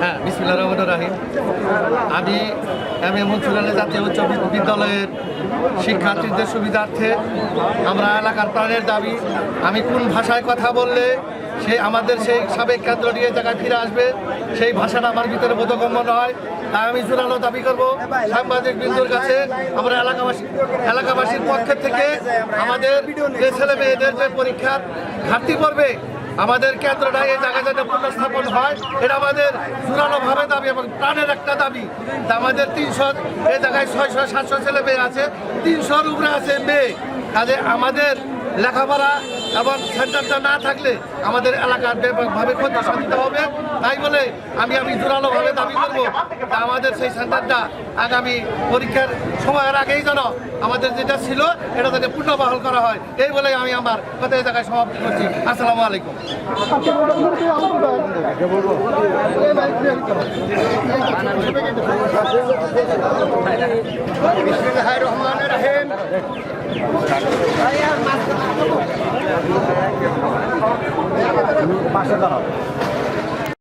হ্যাঁ বিসমিল্লা রহমান রাহিম। আমি M A মনসুরানের জাতীয় উচ্চ বিদ্যালয়ের শিক্ষার্থীদের সুবিধার্থে আমরা এলাকার প্রাণের দাবি, আমি কোন ভাষায় কথা বললে সেই আমাদের সেই সাবেক কেন্দ্রটি এই জায়গায় ফিরে আসবে, সেই ভাষাটা আমার ভিতরে বোধগম্য নয়। তাই আমি জোরালো দাবি করব, সাংবাদিক বিন্দুর কাছে আমরা এলাকাবাসী এলাকাবাসীর পক্ষের থেকে আমাদের ছেলে মেয়েদের যে পরীক্ষার ঘাটতি পড়বে আমাদের কেন্দ্রটা এই জায়গায় যাতে পুনঃস্থাপন হয়, এটা আমাদের জোরালোভাবে দাবি এবং প্রাণের একটা দাবি। আমাদের তিনশো, এই জায়গায় ছয়শো, সাতশো ছেলে মেয়ে আছে, তিনশোর উপরে আছে মেয়ে। কাজে আমাদের লেখাপড়া এবং সেন্টারটা না থাকলে আমাদের এলাকার ব্যাপকভাবে ক্ষতি সাধিত হবে। তাই বলে আমি আমি জোরালোভাবে দাবি করব তা আমাদের সেই সেন্টারটা আগামী পরীক্ষার সময়ের আগেই যেন আমাদের যেটা ছিল এটা যাতে পুনর্বহাল করা হয়। এই বলে আমি আমার কথা এই জায়গায় সমাপ্ত করছি। আসসালামু আলাইকুম। বিসমিল্লাহির রহমানির রহিম অসাধারণ